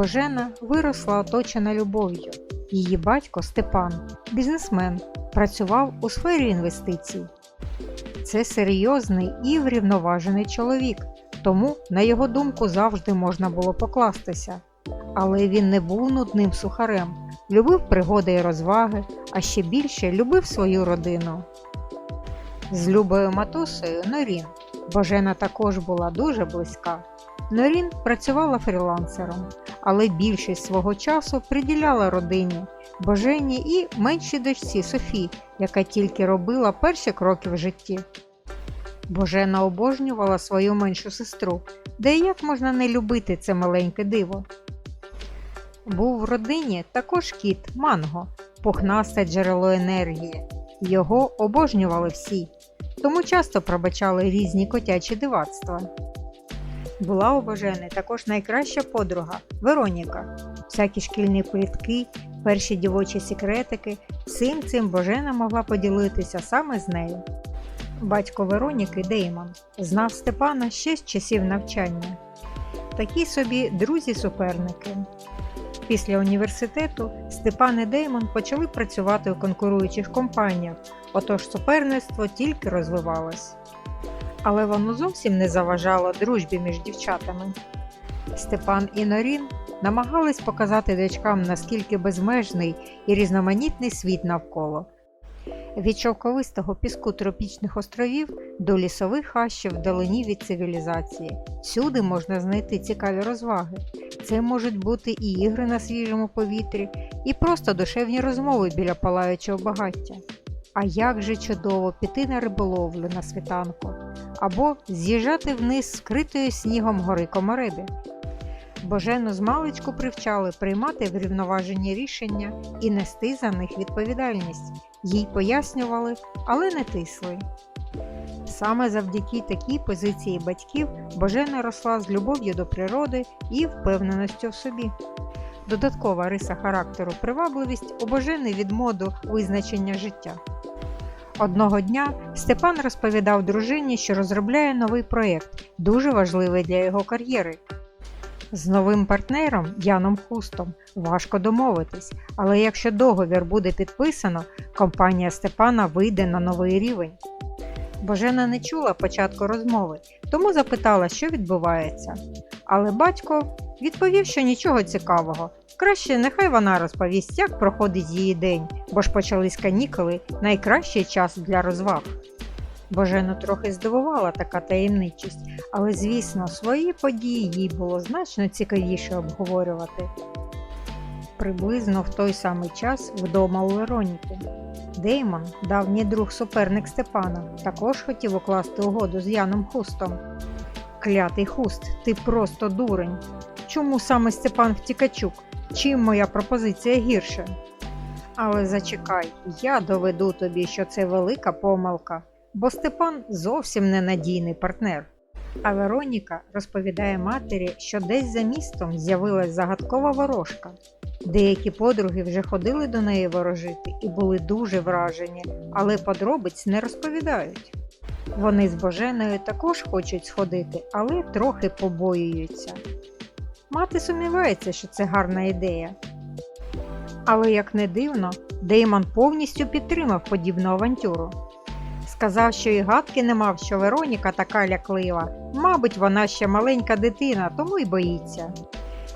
Божена виросла оточена любов'ю. Її батько Степан, бізнесмен, працював у сфері інвестицій. Це серйозний і врівноважений чоловік, тому, на його думку, завжди можна було покластися. Але він не був нудним сухарем, любив пригоди і розваги, а ще більше любив свою родину. З Любою матусею Норін. Божена також була дуже близька. Норін працювала фрілансером, але більшість свого часу приділяла родині, Божені і меншій дочці Софі, яка тільки робила перші кроки в житті. Божена обожнювала свою меншу сестру, де як можна не любити це маленьке диво. Був в родині також кіт Манго, пухнасте джерело енергії. Його обожнювали всі, тому часто пробачали різні котячі дивацтва. Була у Божени також найкраща подруга Вероніка. Всякі шкільні плітки, перші дівочі секретики, всім цим Божена могла поділитися саме з нею. Батько Вероніки Деймон знав Степана ще з часів навчання. Такі собі друзі-суперники. Після університету Степан і Деймон почали працювати у конкуруючих компаніях, отож суперництво тільки розвивалось. Але воно зовсім не заважало дружбі між дівчатами. Степан і Норін намагались показати дочкам, наскільки безмежний і різноманітний світ навколо. Від шовковистого піску тропічних островів до лісових хащів вдалині від цивілізації. Всюди можна знайти цікаві розваги. Це можуть бути і ігри на свіжому повітрі, і просто душевні розмови біля палаючого багаття. А як же чудово піти на риболовлю на світанку, або з'їжджати вниз скритою снігом гори Комариби. Божену з маличку привчали приймати врівноважені рішення і нести за них відповідальність. Їй пояснювали, але не тисли. Саме завдяки такій позиції батьків Божена росла з любов'ю до природи і впевненістю в собі. Додаткова риса характеру привабливість у Божени від моду визначення життя. Одного дня Степан розповідав дружині, що розробляє новий проєкт, дуже важливий для його кар'єри. З новим партнером Яном Хустом важко домовитись, але якщо договір буде підписано, компанія Степана вийде на новий рівень. Божена не чула початку розмови, тому запитала, що відбувається. Але батько відповів, що нічого цікавого. Краще нехай вона розповість, як проходить її день, бо ж почались канікули найкращий час для розваг. Божену трохи здивувала така таємничість, але, звісно, свої події їй було значно цікавіше обговорювати. Приблизно в той самий час вдома у Вероніки. Деймон, давній друг суперник Степана, також хотів укласти угоду з Яном Хустом. Клятий хуст, ти просто дурень. Чому саме Степан Втікачук? Чим моя пропозиція гірше? Але зачекай, я доведу тобі, що це велика помилка, бо Степан зовсім ненадійний партнер. А Вероніка розповідає матері, що десь за містом з'явилась загадкова ворожка. Деякі подруги вже ходили до неї ворожити і були дуже вражені, але подробиць не розповідають. Вони з Боженою також хочуть сходити, але трохи побоюються. Мати сумнівається, що це гарна ідея. Але, як не дивно, Деймон повністю підтримав подібну авантюру. Сказав, що і гадки не мав, що Вероніка така ляклива. Мабуть, вона ще маленька дитина, тому й боїться.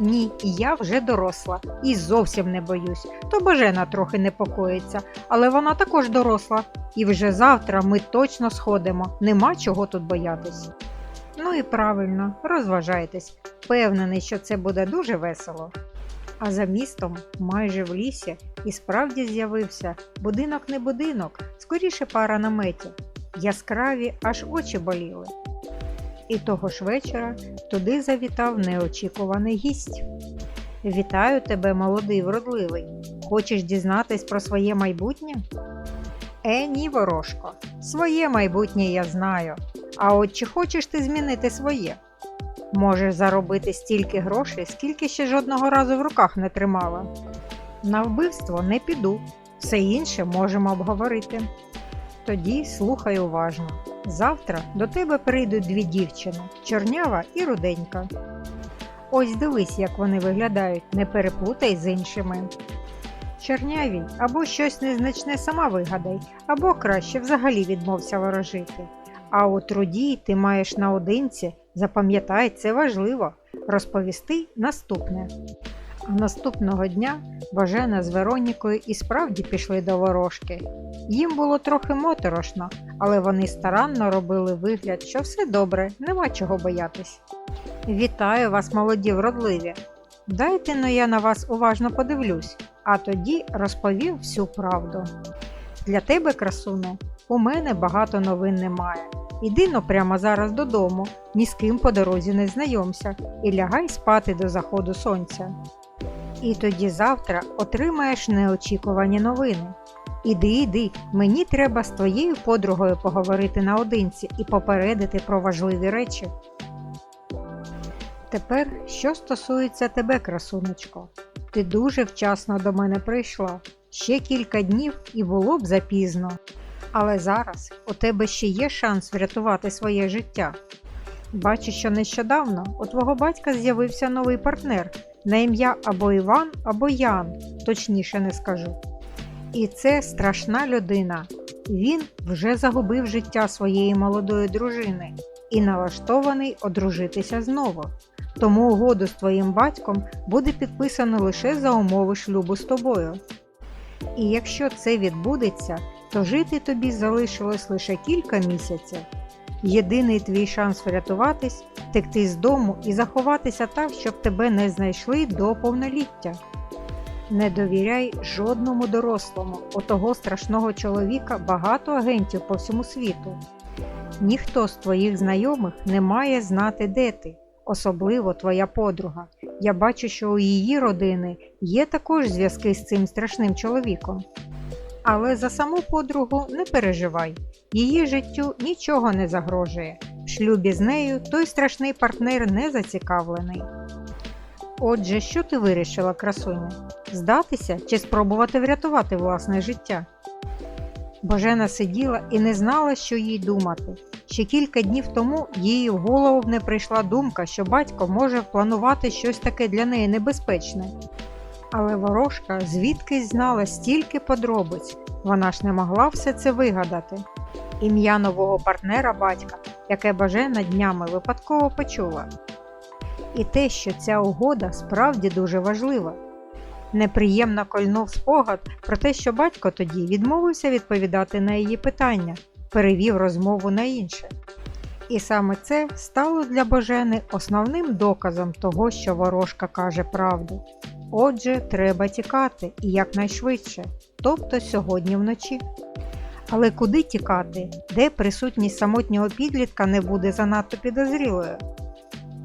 Ні, я вже доросла і зовсім не боюсь. То Божена трохи непокоїться, але вона також доросла. І вже завтра ми точно сходимо, нема чого тут боятись. Ну і правильно, розважайтесь. Впевнений, що це буде дуже весело. А за містом, майже в лісі, і справді з'явився будинок не будинок, скоріше пара наметів. Яскраві, аж очі боліли. І того ж вечора туди завітав неочікуваний гість. Вітаю тебе, молодий вродливий. Хочеш дізнатись про своє майбутнє? Е, ні, ворожко, своє майбутнє я знаю. А от чи хочеш ти змінити своє? Можеш заробити стільки грошей, скільки ще жодного разу в руках не тримала. На вбивство не піду, все інше можемо обговорити. Тоді слухай уважно. Завтра до тебе прийдуть дві дівчини чорнява і руденька. Ось дивись, як вони виглядають, не переплутай з іншими. Чернявій або щось незначне сама вигадай, або краще взагалі відмовся ворожити. А у труді ти маєш наодинці, запам'ятай, це важливо, розповісти наступне. А наступного дня Божена з Веронікою і справді пішли до ворожки. Їм було трохи моторошно, але вони старанно робили вигляд, що все добре, нема чого боятись. Вітаю вас, молоді вродливі! Дайте но я на вас уважно подивлюсь, а тоді розповім всю правду. Для тебе, красуне, у мене багато новин немає. Іди но прямо зараз додому, ні з ким по дорозі не знайомся і лягай спати до заходу сонця. І тоді завтра отримаєш неочікувані новини. Іди, іди, мені треба з твоєю подругою поговорити наодинці і попередити про важливі речі. Тепер, що стосується тебе, красунечко, ти дуже вчасно до мене прийшла. Ще кілька днів і було б запізно. Але зараз у тебе ще є шанс врятувати своє життя. Бачу, що нещодавно у твого батька з'явився новий партнер на ім'я або Іван, або Ян, точніше не скажу. І це страшна людина. Він вже загубив життя своєї молодої дружини і налаштований одружитися знову. Тому угоду з твоїм батьком буде підписано лише за умови шлюбу з тобою. І якщо це відбудеться, то жити тобі залишилось лише кілька місяців. Єдиний твій шанс врятуватись втекти з дому і заховатися так, щоб тебе не знайшли до повноліття. Не довіряй жодному дорослому, у того страшного чоловіка багато агентів по всьому світу. Ніхто з твоїх знайомих не має знати, де ти, особливо твоя подруга. Я бачу, що у її родини є також зв'язки з цим страшним чоловіком. Але за саму подругу не переживай, її життю нічого не загрожує. В шлюбі з нею той страшний партнер не зацікавлений. Отже, що ти вирішила, красуня? Здатися чи спробувати врятувати власне життя? Божена сиділа і не знала, що їй думати. Ще кілька днів тому їй в голову не прийшла думка, що батько може планувати щось таке для неї небезпечне. Але ворожка звідкись знала стільки подробиць, вона ж не могла все це вигадати. Ім'я нового партнера батька, яке Бажена днями випадково почула. І те, що ця угода справді дуже важлива. Неприємно кольнув спогад про те, що батько тоді відмовився відповідати на її питання, перевів розмову на інше. І саме це стало для Божени основним доказом того, що ворожка каже правду. Отже, треба тікати і якнайшвидше, тобто сьогодні вночі. Але куди тікати, де присутність самотнього підлітка не буде занадто підозрілою?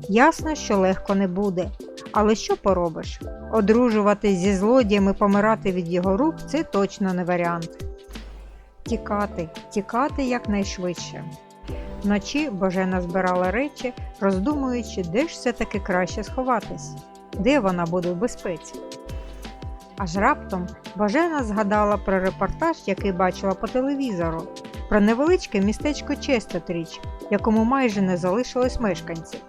Ясно, що легко не буде. Але що поробиш? Одружуватись зі злодієм і помирати від його рук це точно не варіант. Тікати, тікати якнайшвидше. Вночі Божена збирала речі, роздумуючи, де ж все-таки краще сховатись, де вона буде в безпеці. Аж раптом Божена згадала про репортаж, який бачила по телевізору, про невеличке містечко Честотріч, якому майже не залишилось мешканців.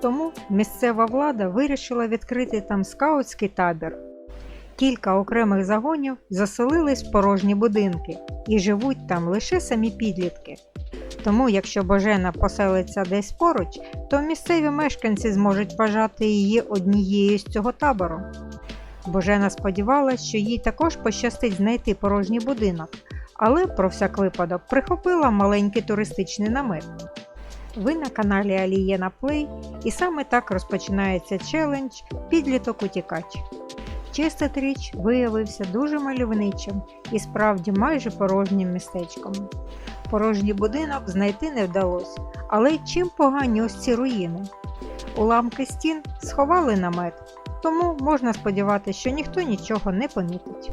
Тому місцева влада вирішила відкрити там скаутський табір. Кілька окремих загонів заселились в порожні будинки і живуть там лише самі підлітки. Тому, якщо Божена поселиться десь поруч, то місцеві мешканці зможуть вважати її однією з цього табору. Божена сподівалася, що їй також пощастить знайти порожній будинок, але про всяк випадок прихопила маленький туристичний намет. Ви на каналі Алієна Плей, і саме так розпочинається челендж Підліток утікач. Чистотріч виявився дуже мальовничим і справді майже порожнім містечком. Порожній будинок знайти не вдалося, але чим погані ось ці руїни. Уламки стін сховали намет, тому можна сподіватися, що ніхто нічого не помітить.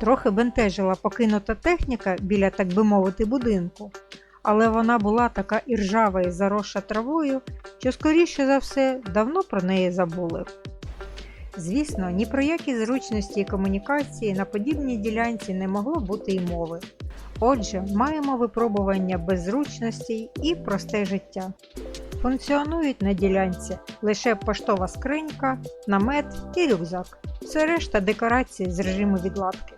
Трохи бентежила покинута техніка біля, так би мовити, будинку, але вона була така іржава і заросша травою, що, скоріше за все, давно про неї забули. Звісно, ні про які зручності і комунікації на подібній ділянці не могло бути й мови. Отже, маємо випробування без зручностей і просте життя. Функціонують на ділянці лише поштова скринька, намет і рюкзак. Все решта декорації з режиму відладки.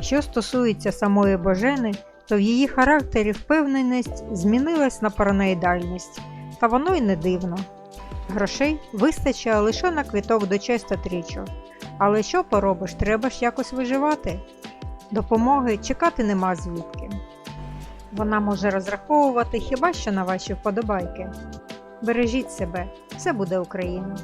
Що стосується самої Божени, то в її характері впевненість змінилась на параноїдальність, та воно й не дивно. Грошей вистачає лише на квіток до честа трічу. Але що поробиш, треба ж якось виживати. Допомоги чекати нема звідки. Вона може розраховувати хіба що на ваші вподобайки. Бережіть себе, все буде Україна!